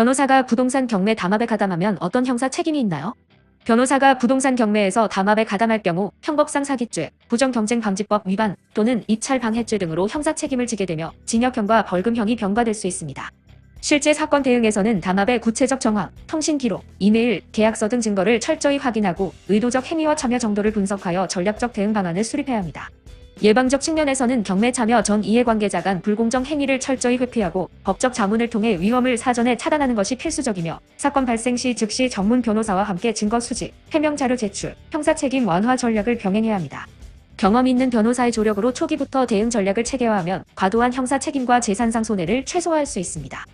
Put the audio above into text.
변호사가 부동산 경매 담합에 가담하면 어떤 형사 책임이 있나요? 변호사가 부동산 경매에서 담합에 가담할 경우 형법상 사기죄, 부정경쟁방지법 위반 또는 입찰 방해죄 등으로 형사 책임을 지게 되며 징역형과 벌금형이 병과될 수 있습니다. 실제 사건 대응에서는 담합의 구체적 정황, 통신 기록, 이메일, 계약서 등 증거를 철저히 확인하고 의도적 행위와 참여 정도를 분석하여 전략적 대응 방안을 수립해야 합니다. 예방적 측면에서는 경매 참여 전 이해관계자 간 불공정 행위를 철저히 회피하고 법적 자문을 통해 위험을 사전에 차단하는 것이 필수적이며 사건 발생 시 즉시 전문 변호사와 함께 증거 수집, 해명 자료 제출, 형사 책임 완화 전략을 병행해야 합니다. 경험 있는 변호사의 조력으로 초기부터 대응 전략을 체계화하면 과도한 형사 책임과 재산상 손해를 최소화할 수 있습니다.